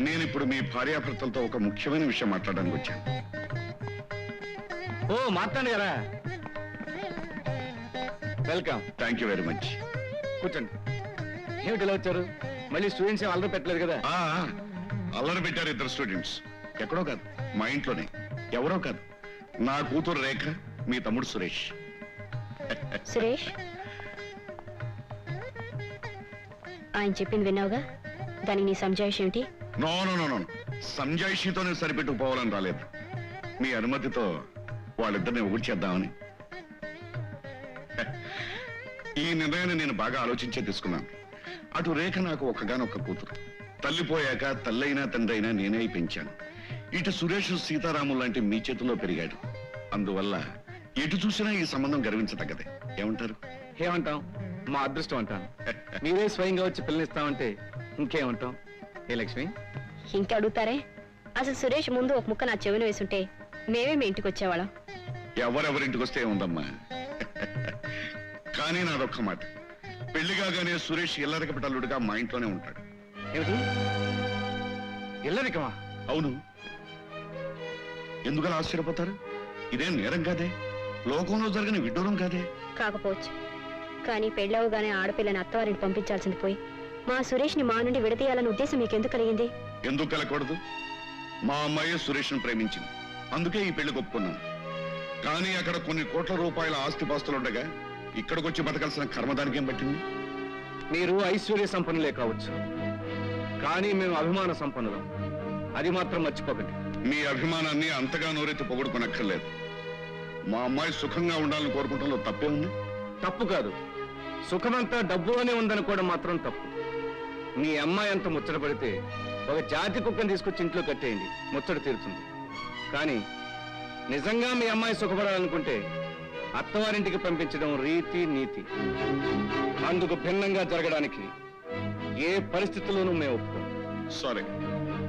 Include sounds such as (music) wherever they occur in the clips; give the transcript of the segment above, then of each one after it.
నేను ఇప్పుడు మీ భార్యాభర్తలతో ఒక ముఖ్యమైన విషయం మాట్లాడడానికి వచ్చాను. ఓ మాట్లాడు కదా welcome. Thank you very much కూర్చోండి. ఏమిటి ఇలా వచ్చారు? మళ్ళీ స్టూడెంట్స్ ఏం అల్లరి పెట్టలేదు కదా? అల్లరి పెట్టారు ఇద్దరు స్టూడెంట్స్ ఎక్కడో కాదు మా ఇంట్లోనే. ఎవరో కాదు. నా కూతురు రేఖ మీ తమ్ముడు సురేష్. సురేష్? ఆయన చెప్పింది విన్నావుగా? దానికి నీ సంజాయిష్ ఏమిటి? నో నో నో నో నేను సరిపెట్టుకుపోవాలని రాలేదు. మీ అనుమతితో వాళ్ళిద్దరిని ఒకటి చేద్దామని ఈ నిర్ణయాన్ని నేను బాగా ఆలోచించే తీసుకున్నాను. అటు రేఖ నాకు ఒక్కగానొక్క కూతురు. తల్లిపోయాక తల్లైనా తండ్రైనా నేనే అయి పెంచాను. ఇటు సురేష్ సీతారాము లాంటి మీ చేతిలో పెరిగాడు. అందువల్ల ఎటు చూసినా ఈ సంబంధం గర్వించదగ్గదే. ఏమంటారు? ఏమంటాం? మా అదృష్టం అంటాను. మీరే స్వయంగా వచ్చి పిల్లనిస్తామంటే ఇంకేమంటాం? ఏ లక్ష్మి? ఇంకా అడుగుతారే? అసలు సురేష్ ముందు ఒక ముక్క నా చెవిన వేసుంటే మేమే మీ ఇంటికి వచ్చేవాళ్ళం. ఎవరెవరింటికి వస్తే ఉందమ్మా? కానీ నాదొక్క మాట. పెళ్ళి కాగానే సురేష్ ఇల్లరిక పిటల్లుడిగా మా ఇంట్లోనే ఉంటాడు. ఏమిటి? ఇల్లరికమా? అవును. ఎందుకలా ఆశ్చర్యపోతారు? ఇదేం నేరం కాదే? లోకంలో జరిగిన విడ్డూరం కాదే? కాకపోవచ్చు. కానీ పెళ్ళవగానే ఆడపిల్లని అత్తవారిని పంపించాల్సింది పోయి మా సురేష్ని మా నుండి విడదీయాలన్న ఉద్దేశం మీకు ఎందుకు కలిగింది? ఎందుకు కలకూడదు మా అమ్మాయి సురేష్ను ప్రేమించింది. అందుకే ఈ పెళ్ళి ఒప్పుకున్నాను కానీ అక్కడ కొన్ని కోట్ల రూపాయల ఆస్తిపాస్తులుండగా ఇక్కడికొచ్చి బతకాల్సిన కర్మ దానికి ఏం పట్టింది? మీరు ఐశ్వర్య సంపన్నులే కావచ్చు. కానీ మేము అభిమాన సంపన్నులం. అది మాత్రం మర్చిపోకండి. మీ అభిమానాన్ని అంతగా నోరెత్తి పొగడుకొనక్కర్లేదు. మా అమ్మాయి సుఖంగా ఉండాలని కోరుకుంటంలో తప్పే ఉంది? తప్పు కాదు. సుఖమంతా డబ్బులోనే ఉందనుకోవడం మాత్రం తప్పు. మీ అమ్మాయి అంత ముచ్చట పడితే ఒక జాతి కుక్కను తీసుకొచ్చి ఇంట్లో కట్టేయండి. ముచ్చట తీరుతుంది. కానీ నిజంగా మీ అమ్మాయి సుఖపడాలనుకుంటే అత్తవారింటికి పంపించడం రీతి నీతి. అందుకు భిన్నంగా జరగడానికి ఏ పరిస్థితుల్లోనూ మేము ఒప్పుకోం. సరే.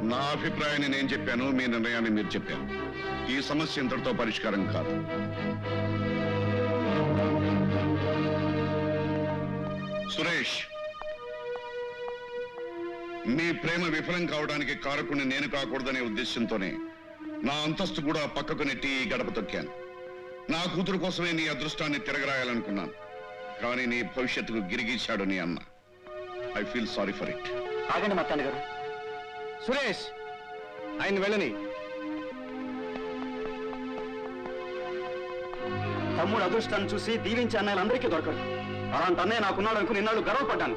నా అభిప్రాయాన్ని నేను చెప్పాను మీ నిర్ణయాన్ని మీరు చెప్పారు. ఈ సమస్య ఇంతటితో పరిష్కారం కాదు. సురేష్! మీ ప్రేమ విఫలం కావడానికి కారకుని నేను కాకూడదనే ఉద్దేశంతోనే నా అంతస్తు కూడా పక్కకు నెట్టి ఈ గడప తొక్కాను. నా కూతురు కోసమే నీ అదృష్టాన్ని తిరగరాయాలనుకున్నాను. కానీ నీ భవిష్యత్తుకు గిరిగీశాడు నీ అన్న I feel sorry for it ఆగండి మత్తాన్ని గారు సురేష్ ఆయన వెళ్ళని. తమ్ముడు అదృష్టాన్ని చూసి దీవించే అన్నయ్యలందరికీ దొరకడు. అలాంటి అన్నయ్య నాకున్నాడు అనుకుని ఇన్నాళ్ళు గర్వపడ్డాను.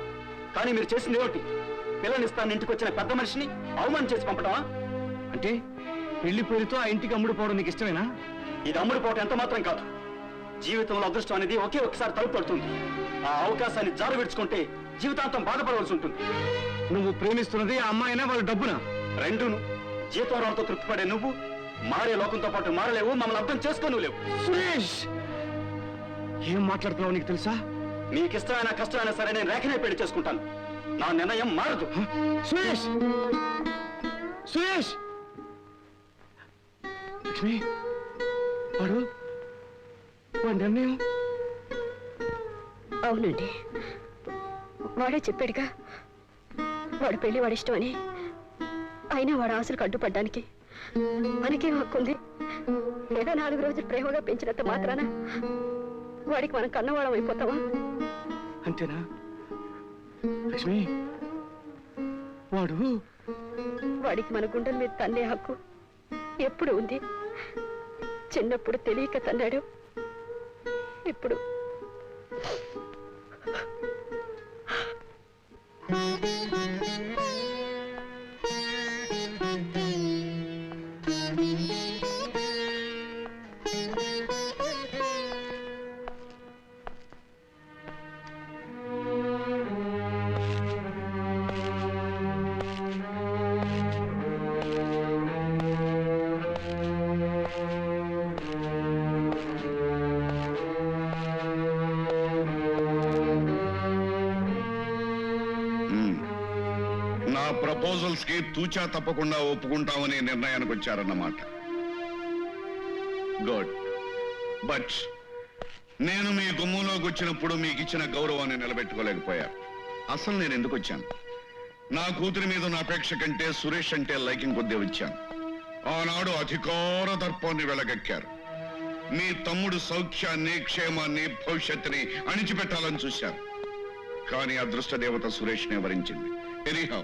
కానీ మీరు చేసింది ఏమిటి? పిల్లనిస్తాను ఇంటికి వచ్చిన పెద్ద మనిషిని అవమానం చేసి పంపటమా? అంటే పెళ్ళి పేరుతో ఆ ఇంటికి అమ్ముడు పోవడం నీకు ఇష్టమేనా? ఇది అమ్ముడు పోవటం ఎంత మాత్రం కాదు. జీవితంలో అదృష్టం అనేది ఒకే ఒక్కసారి తలుపు పడుతుంది. ఆ అవకాశాన్ని జారు విడుచుకుంటే జీవితాంతం బాధపడవలసి ఉంటుంది. నువ్వు ప్రేమిస్తున్నది ఆ అమ్మాయినా వాళ్ళ డబ్బునా? రెండును. జీతం రాలతో తృప్తిపడే నువ్వు మారే లోకంతో పాటు మారలేవు మమ్మల్ని అర్థం చేసుకోను లేవు. సురేష్! ఏం మాట్లాడుతున్నావు నీకు తెలుసా? మీకు ఇష్టమైన కష్టమైనా సరే నేను రేఖనే పెళ్ళి చేసుకుంటాను. నా నిర్ణయం మారదు? సురేష్! సురేష్! లక్ష్మి! వాడు? వాడి నిర్ణయం? అవునండి. వాడే చెప్పాడుగా. వాడు పెళ్ళి వాడి ఇష్టం అని అయినా వాడు ఆశలకు అడ్డుపడ్డానికి మనకేం హక్కు ఉంది ఏదో నాలుగు రోజులు ప్రేమగా పెంచినంత మాత్రాన వాడికి మనం కన్నవాళ్ళం అయిపోతావా అంతేనా? లక్ష్మి. వాడు. వాడికి మన గుండెల మీద తన్నే హక్కు ఎప్పుడు ఉంది? చిన్నప్పుడు తెలియక తన్నాడు. ఇప్పుడు. నా ప్రపోజల్స్కి తూచా తప్పకుండా ఒప్పుకుంటామనే నిర్ణయానికి వచ్చారన్నమాట. గుడ్ బట్ నేను మీ గుమ్మంలోకి వచ్చినప్పుడు మీకు ఇచ్చిన గౌరవాన్ని నిలబెట్టుకోలేకపోయాను అసలు నేను ఎందుకు వచ్చాను? నా కూతురి మీద ఉన్న అపేక్ష కంటే సురేష్ అంటే లైకింగ్ కొద్దీ వచ్చాను. ఆనాడు అధికార దర్పాన్ని వెలగక్కారు. మీ తమ్ముడు సౌఖ్యాన్ని క్షేమాన్ని భవిష్యత్తుని అణిచిపెట్టాలని చూశారు. కానీ అదృష్ట దేవత సురేష్నే వరించింది. ఎనీహౌ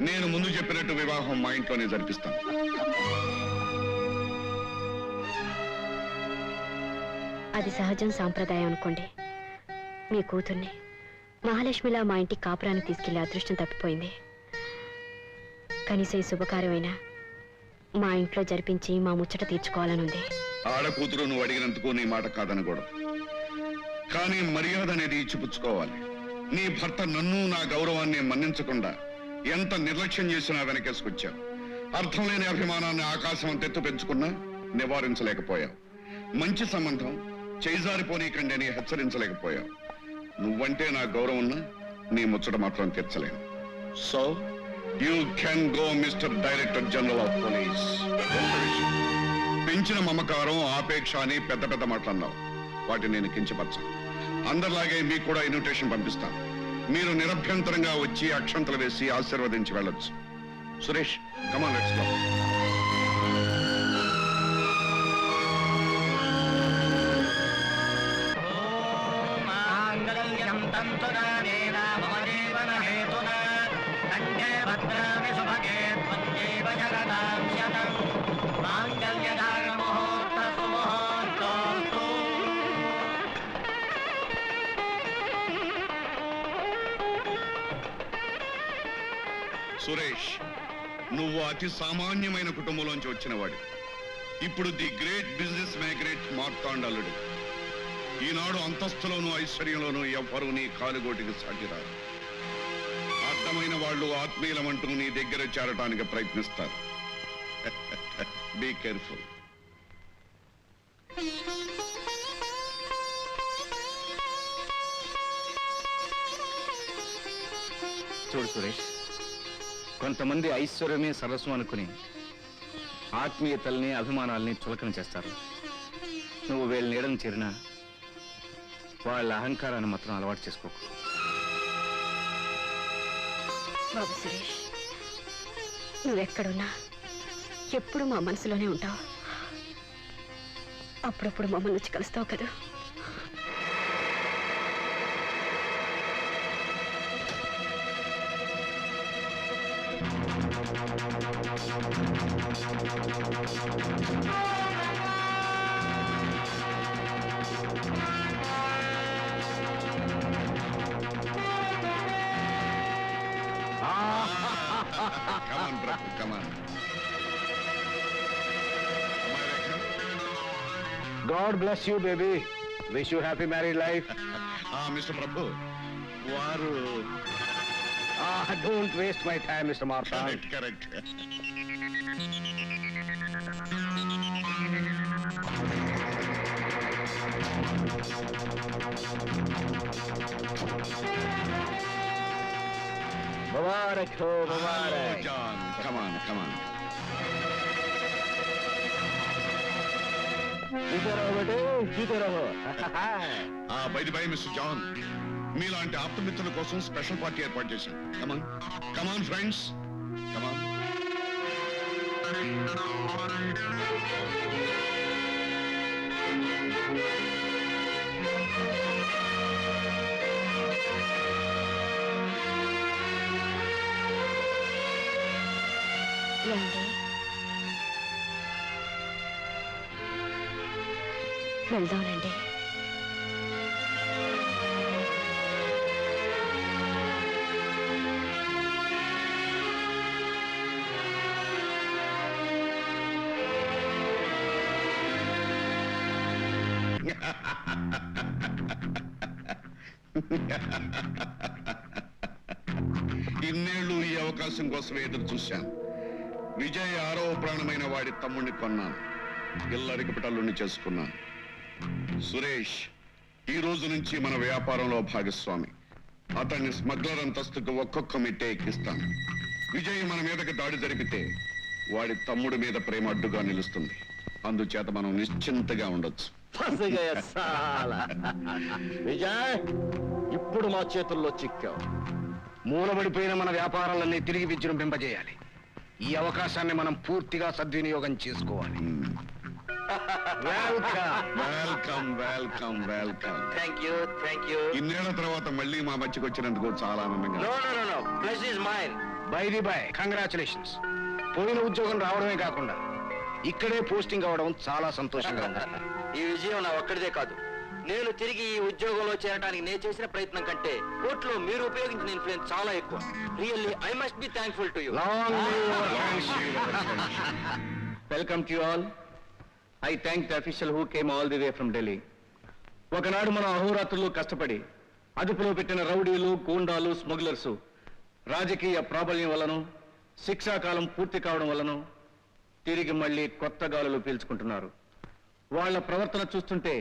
నేను ముందు చెప్పినట్టు వివాహం మా ఇంట్లోనే జరిపిస్తాను. అది సహజం సాంప్రదాయం అనుకోండి. మీ కూతుర్ని మహాలక్ష్మిలా మా ఇంటికి కాపురానికి తీసుకెళ్ళే అదృష్టం తప్పిపోయింది. కనీసం ఈ శుభకార్యమైనా మా ఇంట్లో జరిపించి మా ముచ్చట తీర్చుకోవాలనుంది. ఆడకూతురు నువ్వు అడిగినందుకు నీ మాట కాదనకూడదు. కానీ మర్యాద అనేది ఇచ్చిపుచ్చుకోవాలి. నీ భర్త నన్ను నా గౌరవాన్ని మన్నించకుండా ఎంత నిర్లక్ష్యం చేసినా వెనకేసుకొచ్చావు. అర్థం లేని అభిమానాన్ని ఆకాశం తెత్తు పెంచుకున్నా నివారించలేకపోయావు. మంచి సంబంధం చేజారిపోనీకండి అని హెచ్చరించలేకపోయావు. నువ్వంటే నా గౌరవం ఉన్నా నీ ముచ్చట మాత్రం తెచ్చలేను so you can go mister director general of police పెంచిన మమకారం ఆపేక్ష అని పెద్ద పెద్ద మాటలన్నావు. వాటిని నేను కించపరచాను. అందరిలాగే మీకు కూడా ఇన్విటేషన్ పంపిస్తాను. మీరు నిరభ్యంతరంగా వచ్చి అక్షంతలు వేసి ఆశీర్వదించి వెళ్ళొచ్చు. సురేష్ కమాన్ లెట్స్ గో మాంగళ్యం తంతునా భద్రామి శుభగే త్వజ్జీవ జగదాం. సురేష్ నువ్వు అతి సామాన్యమైన కుటుంబంలోంచి వచ్చినవాడు. ఇప్పుడు ది గ్రేట్ బిజినెస్ మ్యాగ్రేట్ మార్తాండలుడు ఈనాడు అంతస్తులోను ఐశ్వర్యంలోనూ ఎవ్వరూ నీ కాలుగోటికి సాటిరారు అర్థమైన వాళ్ళు ఆత్మీయులమంటూ నీ దగ్గర చేరటానికి ప్రయత్నిస్తారు. (laughs) బీ కేర్ఫుల్ చూడు సురేష్ కొంతమంది ఐశ్వర్యమే సరస్సు అనుకుని ఆత్మీయతల్ని అభిమానాల్ని చులకన చేస్తారు. నువ్వు వీళ్ళ నీడని చేరినా వాళ్ళ అహంకారాన్ని మాత్రం అలవాటు చేసుకోకు. బాబు సురేష్ నువ్వెక్కడున్నా? ఎప్పుడు మా మనసులోనే ఉంటావు? అప్పుడప్పుడు మమ్మల్ని వచ్చి కలుస్తావు కదా? Come on Prabhu come on God bless you baby wish you happy married life mister Prabhu వారు Ah, don't waste my time, Mr. Martin. Correct, correct. Mubarak ho, Mubarak. Oh, John, come on, come on. Bye mister John మీలాంటి ఆప్తమిత్రుల కోసం special party ఏర్పాటు చేశాం. Come on come on friends come on వెళ్దాంనండి ఇన్నేళ్ళు ఈ అవకాశం కోసమే ఎదురు చూశాను. విజయ్ ఆరవ ప్రాణమైన వాడి తమ్ముడిని కొన్నాను. ఇల్లరికి పిటల్లుని చేసుకున్నాను. సురేష్ ఈ రోజు నుంచి మన వ్యాపారంలో భాగస్వామి. అతన్ని స్మగ్లర్ అంతస్తుకు ఒక్కొక్క మిట్టే ఎక్కిస్తాను విజయ్ మన మీదకి దాడి జరిపితే వాడి తమ్ముడి మీద ప్రేమ అడ్డుగా నిలుస్తుంది. అందుచేత మనం నిశ్చింతగా ఉండొచ్చు. విజయ్ ఇప్పుడు మా చేతుల్లో చిక్కావు. మూలబడిపోయిన మన వ్యాపారాలన్నీ తిరిగి విజృంభింపజేయాలి. ఈ అవకాశాన్ని మనం పూర్తిగా సద్వినియోగం చేసుకోవాలి. Welcome welcome welcome thank you thank you ఇన్నేళ్ళ తర్వాత మళ్ళీ మా మధ్యకి వచ్చినందుకు చాలా ఆనందంగా నో ఉంది. No no no pleasure is mine by the by congratulations పోయిన ఉద్యోగం రావడమే కాకుండా ఇక్కడే పోస్టింగ్ అవడం చాలా సంతోషంగా ఉంది. (laughs) ఈ విజయం నా ఒక్కడిదే కాదు. నేను తిరిగి ఈ ఉద్యోగంలో చేరడానికి నేను చేసిన ప్రయత్నం కంటే కోర్టులో మీరు ఉపయోగించిన ఇన్ఫ్లుయెన్స్ చాలా ఎక్కువ. Really I must be thankful to you. Welcome to all I thank the official who came all the way from Delhi ఒకనాడు మనం అహోరాత్రులు కష్టపడి అదుపులో పెట్టిన రౌడీలు గూండాలు స్మగ్లర్స్ రాజకీయ ప్రాబల్యం వలను శిక్షాకాలం పూర్తి కావడం వలను తిరిగి మళ్ళీ కొత్త గాలులు పీల్చుకుంటున్నారు. వాళ్ళ ప్రవర్తన చూస్తుంటే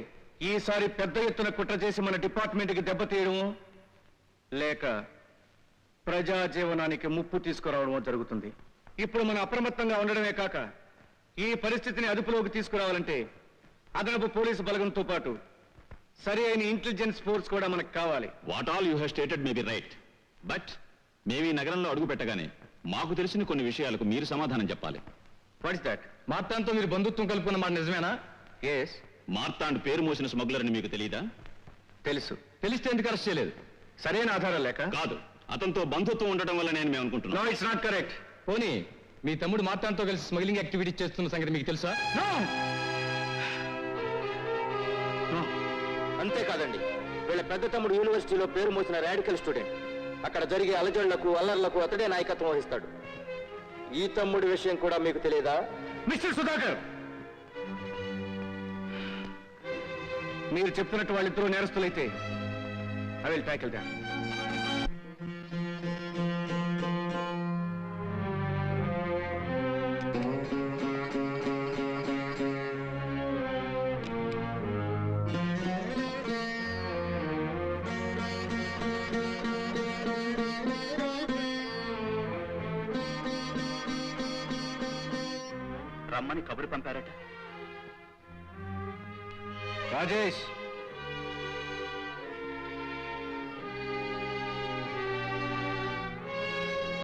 ఈసారి పెద్ద ఎత్తున కుట్ర చేసి మన డిపార్ట్మెంట్కి దెబ్బతీయడము లేక ప్రజా జీవనానికి ముప్పు తీసుకురావడమో జరుగుతుంది. ఇప్పుడు మనం అప్రమత్తంగా ఉండడమే కాక ఈ పరిస్థితిని అదుపులోకి తీసుకురావాలంటే అదనపు పోలీసు బలగంతో పాటు సరి అయిన ఇంటెలిజెన్స్ ఫోర్స్ కూడా మనకు కావాలి. What all you have stated may be right. But మేము ఈ నగరంలో అడుగు పెట్టగానే మాకు తెలిసిన కొన్ని విషయాలకు మీరు సమాధానం చెప్పాలి. వాట్ ఇస్ దట్ మార్తాంతో మీరు బంధుత్వం కలుపుకున్న మాట నిజమేనా? ఎస్ మార్తాండ్ పేరు మోసిన స్మగ్లర్ అని మీకు తెలీదా? తెలుసు. తెలిస్తే ఎందుకు అరెస్ట్ చేయలేదు? సరైన ఆధారం లేక? కాదు. అతనితో బంధుత్వం ఉండటం వల్ల నేను మేము అనుకుంటున్నాను ఇట్స్ నాట్ కరెక్ట్ పోనీ మీ తమ్ముడు మార్తాంతో కలిసి స్మగ్లింగ్ యాక్టివిటీ చేస్తున్న సంగతి మీకు తెలుసా? అంతేకాదండి. వీళ్ళ పెద్ద తమ్ముడు యూనివర్సిటీలో పేరు మోసిన రాడికల్ స్టూడెంట్. అక్కడ జరిగే అలజడులకు అల్లర్లకు అతడే నాయకత్వం వహిస్తాడు. ఈ తమ్ముడి విషయం కూడా మీకు తెలియదా? మిస్టర్ సుధాకర్! మీరు చెప్తున్నట్టు వాళ్ళిద్దరూ నేరస్తులైతే ఐ విల్ ట్యాకిల్ దాన్ రమ్మని కబురు పంపారట. రాజేష్!